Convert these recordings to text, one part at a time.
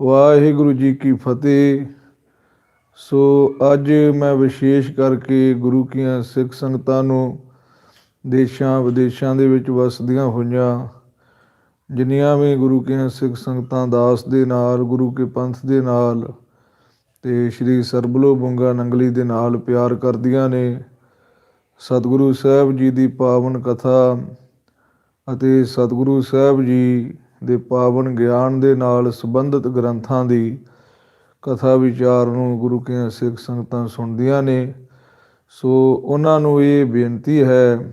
ਵਾਹਿਗੁਰੂ ਜੀ ਕੀ ਫਤਿਹ। ਸੋ ਅੱਜ ਮੈਂ ਵਿਸ਼ੇਸ਼ ਕਰਕੇ ਗੁਰੂ ਕੀਆਂ ਸਿੱਖ ਸੰਗਤਾਂ ਨੂੰ ਦੇਸ਼ਾਂ ਵਿਦੇਸ਼ਾਂ ਦੇ ਵਿੱਚ ਵਸਦੀਆਂ ਹੋਈਆਂ, ਜਿੰਨੀਆਂ ਵੀ ਗੁਰੂ ਕੀਆਂ ਸਿੱਖ ਸੰਗਤਾਂ ਦਾਸ ਦੇ ਨਾਲ, ਗੁਰੂ ਕੇ ਪੰਥ ਦੇ ਨਾਲ ਤੇ ਸ੍ਰੀ ਸਰਬਲੋ ਬੁੰਗਾ ਨੰਗਲੀ ਦੇ ਨਾਲ ਪਿਆਰ ਕਰਦੀਆਂ ਨੇ, ਸਤਿਗੁਰੂ ਸਾਹਿਬ ਜੀ ਦੀ ਪਾਵਨ ਕਥਾ ਅਤੇ ਸਤਿਗੁਰੂ ਸਾਹਿਬ ਜੀ ਦੇ ਪਾਵਨ ਗਿਆਨ ਦੇ ਨਾਲ ਸੰਬੰਧਿਤ ਗ੍ਰੰਥਾਂ ਦੀ ਕਥਾ ਵਿਚਾਰ ਨੂੰ ਗੁਰੂ ਕੇ ਸਿੱਖ ਸੰਗਤਾਂ ਸੁਣਦੀਆਂ ਨੇ, ਸੋ ਉਹਨਾਂ ਨੂੰ ਇਹ ਬੇਨਤੀ ਹੈ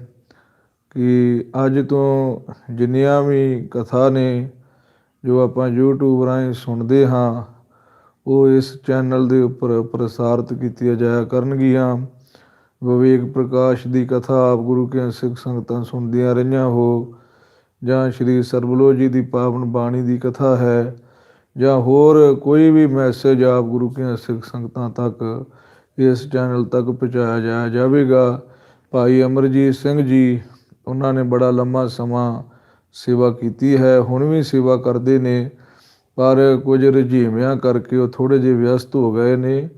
ਕਿ ਅੱਜ ਤੋਂ ਜਿੰਨੀਆਂ ਵੀ ਕਥਾ ਨੇ ਜੋ ਆਪਾਂ YouTube ਰਾਹੀਂ ਸੁਣਦੇ ਹਾਂ, ਉਹ ਇਸ ਚੈਨਲ ਦੇ ਉੱਪਰ ਪ੍ਰਸਾਰਿਤ ਕੀਤੀਆਂ ਜਾਇਆ ਕਰਨਗੀਆਂ। ਵਿਵੇਕ ਪ੍ਰਕਾਸ਼ ਦੀ ਕਥਾ ਆਪ ਗੁਰੂ ਕੇ ਸਿੱਖ ਸੰਗਤਾਂ ਸੁਣਦੀਆਂ ਰਹੀਆਂ ਹੋ ਜਾਂ ਸ਼੍ਰੀ ਸਰਬਲੋ ਜੀ ਦੀ ਪਾਵਨ ਬਾਣੀ ਦੀ ਕਥਾ ਹੈ, ਜਾਂ ਹੋਰ ਕੋਈ ਵੀ ਮੈਸੇਜ ਆਪ ਗੁਰੂ ਕੇ ਸਿੱਖ ਸੰਗਤਾਂ ਤੱਕ ਇਸ ਚੈਨਲ ਤੱਕ ਪਹੁੰਚਾਇਆ ਜਾਇਆ ਜਾਵੇਗਾ। ਭਾਈ ਅਮਰਜੀਤ ਸਿੰਘ ਜੀ, ਉਹਨਾਂ ਨੇ ਬੜਾ ਲੰਮਾ ਸਮਾਂ ਸੇਵਾ ਕੀਤੀ ਹੈ, ਹੁਣ ਵੀ ਸੇਵਾ ਕਰਦੇ ਨੇ, ਪਰ ਕੁਝ ਰੁਝੇਵਿਆਂ ਕਰਕੇ ਉਹ ਥੋੜੇ ਜਿਹੇ ਵਿਅਸਤ ਹੋ ਗਏ ਨੇ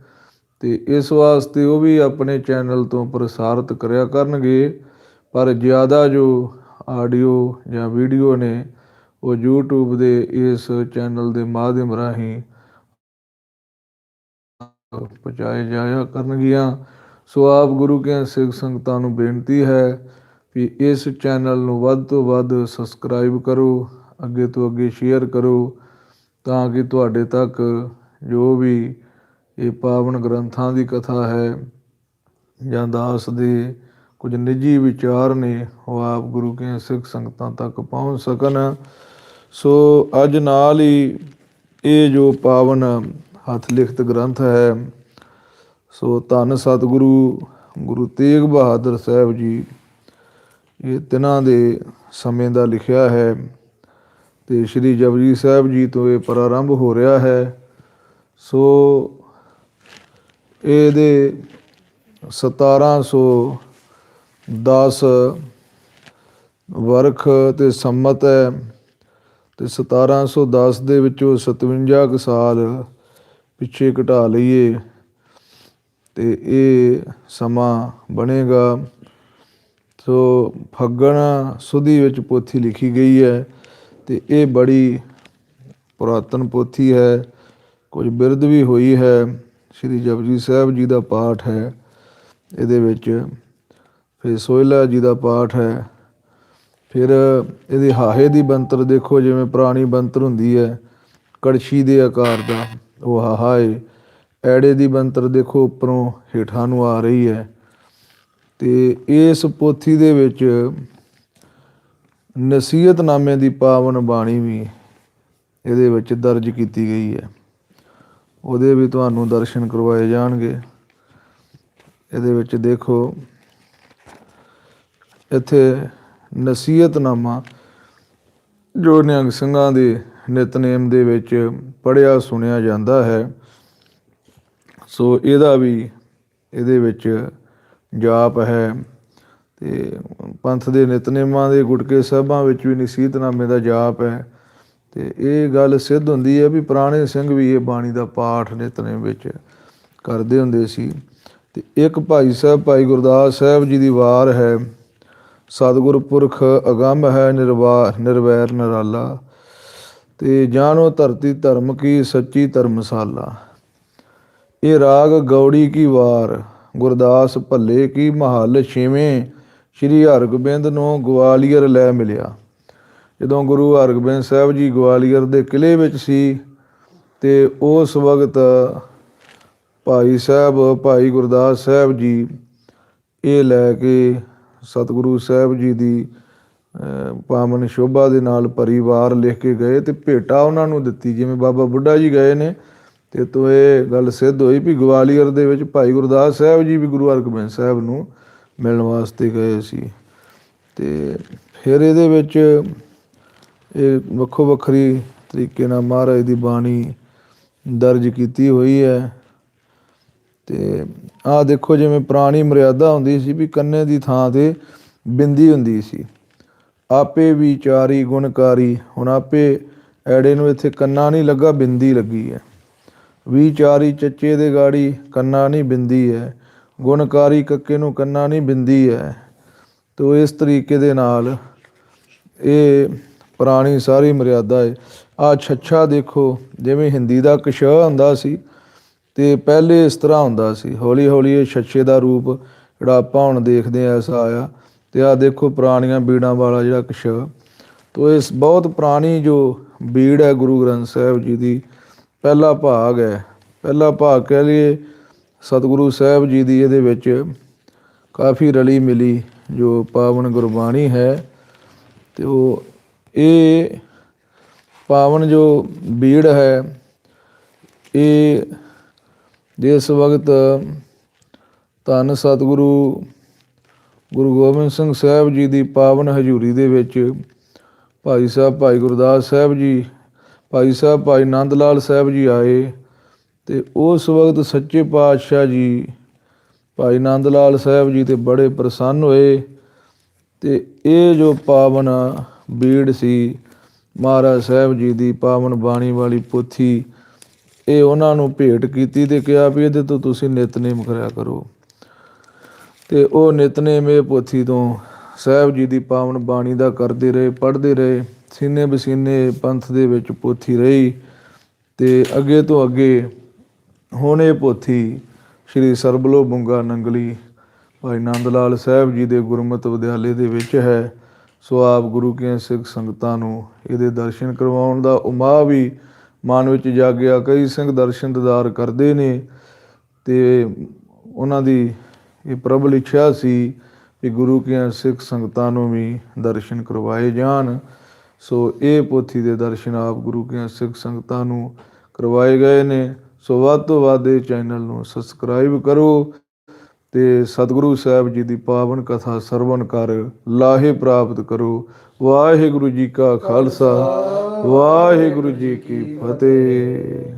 ਤੇ ਇਸ ਵਾਸਤੇ ਉਹ ਵੀ ਆਪਣੇ ਚੈਨਲ ਤੋਂ ਪ੍ਰਸਾਰਿਤ ਕਰਿਆ ਕਰਨਗੇ, ਪਰ ਜ਼ਿਆਦਾ ਜੋ ਆਡੀਓ ਜਾਂ ਵੀਡੀਓ ਨੇ ਉਹ YouTube ਦੇ ਇਸ ਚੈਨਲ ਦੇ ਮਾਧਿਅਮ ਰਾਹੀਂ ਪਹੁੰਚਾਏ ਜਾਇਆ ਕਰਨਗੀਆਂ। ਸੋ ਆਪ ਗੁਰੂ ਕੇ ਸਿੱਖ ਸੰਗਤਾਂ ਨੂੰ ਬੇਨਤੀ ਹੈ ਵੀ ਇਸ ਚੈਨਲ ਨੂੰ ਵੱਧ ਤੋਂ ਵੱਧ ਸਬਸਕ੍ਰਾਈਬ ਕਰੋ, ਅੱਗੇ ਤੋਂ ਅੱਗੇ ਸ਼ੇਅਰ ਕਰੋ, ਤਾਂ ਕਿ ਤੁਹਾਡੇ ਤੱਕ ਜੋ ਵੀ ਇਹ ਪਾਵਨ ਗ੍ਰੰਥਾਂ ਦੀ ਕਥਾ ਹੈ ਜਾਂ ਦਾਸ ਦੇ ਕੁਝ ਨਿੱਜੀ ਵਿਚਾਰ ਨੇ, ਉਹ ਆਪ ਗੁਰੂ ਕੇ ਸਿੱਖ ਸੰਗਤਾਂ ਤੱਕ ਪਹੁੰਚ ਸਕਣ। ਸੋ ਅੱਜ ਨਾਲ ਹੀ ਇਹ ਜੋ ਪਾਵਨ ਹੱਥ ਲਿਖਤ ਗ੍ਰੰਥ ਹੈ, ਸੋ ਧੰਨ ਸਤਿਗੁਰੂ ਗੁਰੂ ਤੇਗ ਬਹਾਦਰ ਸਾਹਿਬ ਜੀ, ਇਹ ਤਿਨਾਂ ਦੇ ਸਮੇਂ ਦਾ ਲਿਖਿਆ ਹੈ। ਤੇ ਸ੍ਰੀ ਜਪਜੀ ਸਾਹਿਬ ਜੀ ਤੋਂ ਇਹ ਪ੍ਰਾਰੰਭ ਹੋ ਰਿਹਾ ਹੈ। ਸੋ ਇਹਦੇ 1710 ਵਰਖ ਤੇ ਸੰਮਤ ਹੈ ਤੇ 1710 ਦੇ ਵਿੱਚੋਂ 57 ਕੁ ਸਾਲ ਪਿੱਛੇ ਘਟਾ ਲਈਏ ਤੇ ਇਹ ਸਮਾਂ ਬਣੇਗਾ। ਸੋ ਫੱਗਣ ਸੁਦੀ ਵਿੱਚ ਪੋਥੀ ਲਿਖੀ ਗਈ ਹੈ ਤੇ ਇਹ ਬੜੀ ਪੁਰਾਤਨ ਪੋਥੀ ਹੈ। ਕੁਝ ਬਿਰਧ ਵੀ ਹੋਈ ਹੈ। ਸ੍ਰੀ ਜਪਜੀ ਸਾਹਿਬ ਜੀ ਦਾ ਪਾਠ ਹੈ। ਇਹਦੇ ਵਿੱਚ ਫਿਰ ਸੋਹਿਲਾ ਜੀ ਦਾ ਪਾਠ ਹੈ। ਫਿਰ ਇਹਦੇ ਹਾਹੇ ਦੀ ਬੰਤਰ ਦੇਖੋ, ਜਿਵੇਂ ਪੁਰਾਣੀ ਬੰਤਰ ਹੁੰਦੀ ਹੈ, ਕੜਛੀ ਦੇ ਆਕਾਰ ਦਾ, ਉਹ ਹਾਹਾ ਏ ਐੜੇ ਦੀ ਬੰਤਰ ਦੇਖੋ, ਉੱਪਰੋਂ ਹੇਠਾਂ ਨੂੰ ਆ ਰਹੀ ਹੈ। ਤੇ ਇਸ ਪੋਥੀ ਦੇ ਵਿੱਚ ਨਸੀਹਤਨਾਮੇ ਦੀ ਪਾਵਨ ਬਾਣੀ ਵੀ ਇਹਦੇ ਵਿੱਚ ਦਰਜ ਕੀਤੀ ਗਈ ਹੈ। ਉਹਦੇ ਵੀ ਤੁਹਾਨੂੰ ਦਰਸ਼ਨ ਕਰਵਾਏ ਜਾਣਗੇ। ਇਹਦੇ ਵਿੱਚ ਦੇਖੋ ਇੱਥੇ ਨਸੀਹਤਨਾਮਾ ਜੋ ਨਿਹੰਗ ਸਿੰਘਾਂ ਦੇ ਨਿਤਨੇਮ ਦੇ ਵਿੱਚ ਪੜਿਆ ਸੁਣਿਆ ਜਾਂਦਾ ਹੈ, ਸੋ ਇਹਦਾ ਵੀ ਇਹਦੇ ਵਿੱਚ ਜਾਪ ਹੈ ਤੇ ਪੰਥ ਦੇ ਨਿਤਨੇਮਾਂ ਦੇ ਗੁਟਕੇ ਸਾਹਿਬਾਂ ਵਿੱਚ ਵੀ ਨਸੀਹਤਨਾਮੇ ਦਾ ਜਾਪ ਹੈ ਤੇ ਇਹ ਗੱਲ ਸਿੱਧ ਹੁੰਦੀ ਹੈ ਵੀ ਪੁਰਾਣੇ ਸਿੰਘ ਵੀ ਇਹ ਬਾਣੀ ਦਾ ਪਾਠ ਨਿਤਨੇਮ ਵਿੱਚ ਕਰਦੇ ਹੁੰਦੇ ਸੀ ਤੇ ਇੱਕ ਭਾਈ ਸਾਹਿਬ, ਭਾਈ ਗੁਰਦਾਸ ਸਾਹਿਬ ਜੀ ਦੀ ਵਾਰ ਹੈ ਸਤਿਗੁਰ ਪੁਰਖ ਅਗੰਮ ਹੈ ਨਿਰਵਾ, ਨਿਰਵੈਰ ਨਿਰਾਲਾ, ਤੇ ਜਾਣੋ ਧਰਤੀ ਧਰਮ ਕੀ ਸੱਚੀ ਧਰਮਸ਼ਾਲਾ। ਇਹ ਰਾਗ ਗੌੜੀ ਕੀ ਵਾਰ, ਗੁਰਦਾਸ ਭੱਲੇ ਕੀ ਮਹੱਲ ਛੇਵੇਂ, ਸ੍ਰੀ ਹਰਗੋਬਿੰਦ ਨੂੰ ਗਵਾਲੀਅਰ ਲੈ ਮਿਲਿਆ। ਜਦੋਂ ਗੁਰੂ ਹਰਗੋਬਿੰਦ ਸਾਹਿਬ ਜੀ ਗਵਾਲੀਅਰ ਦੇ ਕਿਲੇ ਵਿੱਚ ਸੀ, ਤੇ ਉਸ ਵਕਤ ਭਾਈ ਸਾਹਿਬ, ਭਾਈ ਗੁਰਦਾਸ ਸਾਹਿਬ ਜੀ ਇਹ ਲੈ ਕੇ ਸਤਿਗੁਰੂ ਸਾਹਿਬ ਜੀ ਦੀ ਪਾਵਨ ਸ਼ੋਭਾ ਦੇ ਨਾਲ ਪਰਿਵਾਰ ਲਿਖ ਕੇ ਗਏ ਤੇ ਭੇਟਾ ਉਹਨਾਂ ਨੂੰ ਦਿੱਤੀ। ਜਿਵੇਂ ਬਾਬਾ ਬੁੱਢਾ ਜੀ ਗਏ ਨੇ, ਤੇ ਤੋਂ ਇਹ ਗੱਲ ਸਿੱਧ ਹੋਈ ਵੀ ਗਵਾਲੀਅਰ ਦੇ ਵਿੱਚ ਭਾਈ ਗੁਰਦਾਸ ਸਾਹਿਬ ਜੀ ਵੀ ਗੁਰੂ ਹਰਗੋਬਿੰਦ ਸਾਹਿਬ ਨੂੰ ਮਿਲਣ ਵਾਸਤੇ ਗਏ ਸੀ। ਤੇ ਫਿਰ ਇਹਦੇ ਵਿੱਚ ਇਹ ਵੱਖੋ ਵੱਖਰੀ ਤਰੀਕੇ ਨਾਲ ਮਹਾਰਾਜ ਦੀ ਬਾਣੀ ਦਰਜ ਕੀਤੀ ਹੋਈ ਹੈ। ਤੇ ਆਹ ਦੇਖੋ ਜਿਵੇਂ ਪੁਰਾਣੀ ਮਰਿਆਦਾ ਹੁੰਦੀ ਸੀ ਵੀ ਕੰਨੇ ਦੀ ਥਾਂ ਤੇ ਬਿੰਦੀ ਹੁੰਦੀ ਸੀ। ਆਪੇ ਵਿਚਾਰੀ ਗੁਣਕਾਰੀ, ਹੁਣ ਆਪੇ ਐੜੇ ਨੂੰ ਇੱਥੇ ਕੰਨਾ ਨਹੀਂ ਲੱਗਾ, ਬਿੰਦੀ ਲੱਗੀ ਹੈ। ਵਿਚਾਰੀ ਚੱਚੇ ਦੇ ਗਾੜੀ ਕੰਨਾ ਨਹੀਂ ਬਿੰਦੀ ਹੈ, ਗੁਣਕਾਰੀ ਕੱਕੇ ਨੂੰ ਕੰਨਾ ਨਹੀਂ ਬਿੰਦੀ ਹੈ। ਤੋ ਇਸ ਤਰੀਕੇ ਦੇ ਨਾਲ ਇਹ ਪੁਰਾਣੀ ਸਾਰੀ ਮਰਿਆਦਾ ਹੈ। ਆ ਛੱਛਾ ਦੇਖੋ, ਜਿਵੇਂ ਹਿੰਦੀ ਦਾ ਕਸ਼ ਹੁੰਦਾ ਸੀ ਤੇ ਪਹਿਲੇ ਇਸ ਤਰ੍ਹਾਂ ਹੁੰਦਾ ਸੀ ਹੌਲੀ ਹੌਲੀ ਇਹ ਛੱਛੇ ਦਾ ਰੂਪ ਜਿਹੜਾ ਆਪਾਂ ਹੁਣ ਦੇਖਦੇ ਆ ਐਸਾ ਆਇਆ ਤੇ ਆ ਦੇਖੋ ਪੁਰਾਣੀਆਂ ਬੀੜਾਂ ਵਾਲਾ ਜਿਹੜਾ ਕਸ਼ ਤੋ ਇਸ ਬਹੁਤ ਪੁਰਾਣੀ ਜੋ ਬੀੜ ਹੈ ਗੁਰੂ ਗ੍ਰੰਥ ਸਾਹਿਬ ਜੀ ਦੀ, ਪਹਿਲਾ ਭਾਗ ਹੈ। ਪਹਿਲਾ ਭਾਗ ਕਹਿ ਲਈਏ ਸਤਿਗੁਰੂ ਸਾਹਿਬ ਜੀ ਦੀ ਇਹਦੇ ਵਿੱਚ ਕਾਫੀ ਰਲੀ ਮਿਲੀ ਜੋ ਪਾਵਨ ਗੁਰਬਾਣੀ ਹੈ। ਤੇ ਉਹ ਇਹ ਪਾਵਨ ਜੋ ਬੀੜ ਹੈ, ਇਹ ਜਿਸ ਵਕਤ ਧੰਨ ਸਤਿਗੁਰੂ ਗੁਰੂ ਗੋਬਿੰਦ ਸਿੰਘ ਸਾਹਿਬ ਜੀ ਦੀ ਪਾਵਨ ਹਜ਼ੂਰੀ ਦੇ ਵਿੱਚ ਭਾਈ ਸਾਹਿਬ ਭਾਈ ਗੁਰਦਾਸ ਸਾਹਿਬ ਜੀ, ਭਾਈ ਸਾਹਿਬ ਭਾਈ ਨੰਦ ਲਾਲ ਸਾਹਿਬ ਜੀ ਆਏ ਤੇ ਉਸ ਵਕਤ ਸੱਚੇ ਪਾਤਸ਼ਾਹ ਜੀ, ਭਾਈ ਨੰਦ ਲਾਲ ਸਾਹਿਬ ਜੀ ਤੇ ਬੜੇ ਪ੍ਰਸੰਨ ਹੋਏ ਤੇ ਇਹ ਜੋ ਪਾਵਨ ਬੀੜ ਸੀ, ਮਹਾਰਾਜ ਸਾਹਿਬ ਜੀ ਦੀ ਪਾਵਨ ਬਾਣੀ ਵਾਲੀ ਪੋਥੀ ਇਹ ਉਹਨਾਂ ਨੂੰ ਭੇਟ ਕੀਤੀ ਤੇ ਕਿਹਾ ਵੀ ਇਹਦੇ ਤੋਂ ਤੁਸੀਂ ਨਿਤਨੇਮ ਕਰਿਆ ਕਰੋ। ਤੇ ਉਹ ਨਿਤਨੇਮ ਇਹ ਪੋਥੀ ਤੋਂ ਸਾਹਿਬ ਜੀ ਦੀ ਪਾਵਨ ਬਾਣੀ ਦਾ ਕਰਦੇ ਰਹੇ, ਪੜ੍ਹਦੇ ਰਹੇ, ਸੀਨੇ ਬਸੀਨੇ ਪੰਥ ਦੇ ਵਿੱਚ ਪੋਥੀ ਰਹੀ ਤੇ ਅੱਗੇ ਤੋਂ ਅੱਗੇ ਹੁਣ ਇਹ ਪੋਥੀ ਸ੍ਰੀ ਸਰਬਲੋ ਬੁੰਗਾ ਨੰਗਲੀ ਭਾਈ ਨੰਦ ਲਾਲ ਸਾਹਿਬ ਜੀ ਦੇ ਗੁਰਮਤਿ ਵਿਦਿਆਲੇ ਦੇ ਵਿੱਚ ਹੈ। ਸੋ ਆਪ ਗੁਰੂ ਕੇ ਸਿੱਖ ਸੰਗਤਾਂ ਨੂੰ ਇਹਦੇ ਦਰਸ਼ਨ ਕਰਵਾਉਣ ਦਾ ਉਮਾ ਵੀ ਮਨ ਵਿੱਚ ਜਾਗਿਆ, ਕਈ ਸਿੰਘ ਦਰਸ਼ਨ ਦਿਦਾਰ ਕਰਦੇ ਨੇ ਤੇ ਉਹਨਾਂ ਦੀ ਇਹ ਪ੍ਰਬਲ ਇੱਛਾ ਸੀ ਕਿ ਗੁਰੂ ਕੇ ਸਿੱਖ ਸੰਗਤਾਂ ਨੂੰ ਵੀ ਦਰਸ਼ਨ ਕਰਵਾਏ ਜਾਣ। ਸੋ ਇਹ ਪੋਥੀ ਦੇ ਦਰਸ਼ਨ ਆਪ ਗੁਰੂ ਕੇ ਸਿੱਖ ਸੰਗਤਾਂ ਨੂੰ ਕਰਵਾਏ ਗਏ ਨੇ। ਸੋ ਵੱਧ ਤੋਂ ਵੱਧ ਇਹ ਚੈਨਲ ਨੂੰ ਸਬਸਕ੍ਰਾਈਬ ਕਰੋ। ਤੇ ਸਤਿਗੁਰੂ ਸਾਹਿਬ ਜੀ ਦੀ ਪਾਵਨ ਕਥਾ ਸਰਵਣ ਕਰ ਲਾਹੇ ਪ੍ਰਾਪਤ ਕਰੋ। ਵਾਹਿਗੁਰੂ ਜੀ ਕਾ ਖਾਲਸਾ, ਵਾਹਿਗੁਰੂ ਜੀ ਕੀ ਫਤਿਹ।